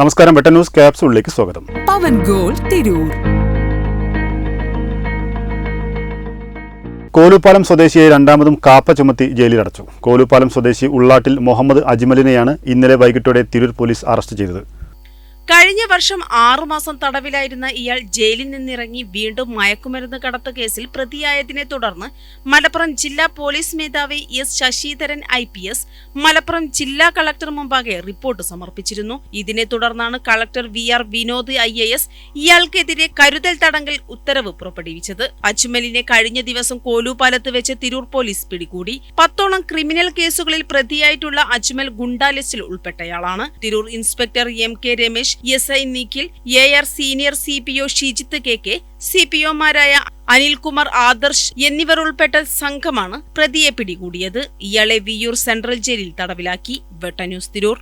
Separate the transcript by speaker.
Speaker 1: നമസ്കാരം വെട്ട ന്യൂസ് ക്യാപ്സൂളിലേക്ക് സ്വാഗതം.
Speaker 2: പവൻ ഗോൾ തിരൂർ.
Speaker 1: കോലുപാലം സ്വദേശിയെ രണ്ടാമതും കാപ്പ ചുമത്തി ജയിലിലടച്ചു. കോലുപാലം സ്വദേശി ഉള്ളാട്ടിൽ മുഹമ്മദ് അജ്മലിനെയാണ് ഇന്നലെ വൈകിട്ടോടെ തിരൂർ പോലീസ് അറസ്റ്റ് ചെയ്തത്.
Speaker 3: കഴിഞ്ഞ വർഷം ആറുമാസം തടവിലായിരുന്ന ഇയാൾ ജയിലിൽ നിന്നിറങ്ങി വീണ്ടും മയക്കുമരുന്ന് കടത്ത കേസിൽ പ്രതിയായതിനെ തുടർന്ന് മലപ്പുറം ജില്ലാ പോലീസ് മേധാവി S Sasidharan I P S Malappuram ജില്ലാ കളക്ടർ മുമ്പാകെ റിപ്പോർട്ട് സമർപ്പിച്ചിരുന്നു. ഇതിനെ തുടർന്നാണ് collector V R Vinod I A S ഇയാൾക്കെതിരെ കരുതൽ തടങ്കൽ ഉത്തരവ് പുറപ്പെടുവിച്ചത്. അജ്മലിനെ കഴിഞ്ഞ ദിവസം കോലൂപാലത്ത് വെച്ച് തിരൂർ പോലീസ് പിടികൂടി. പത്തോളം ക്രിമിനൽ കേസുകളിൽ പ്രതിയായിട്ടുള്ള അജ്മൽ ഗുണ്ടാ ലിസ്റ്റിൽ ഉൾപ്പെട്ടയാളാണ്. Tirur inspector M K Ramesh S I Nikhil A R senior C P O Shijith K K C P ഒമാരായ Anilkumar Adarsh എന്നിവർ ഉൾപ്പെട്ട സംഘമാണ് പ്രതിയെ പിടികൂടിയത്. ഇയാളെ വിയൂർ സെൻട്രൽ ജയിലിൽ തടവിലാക്കി. വെട്ട ന്യൂസ് തിരൂർ.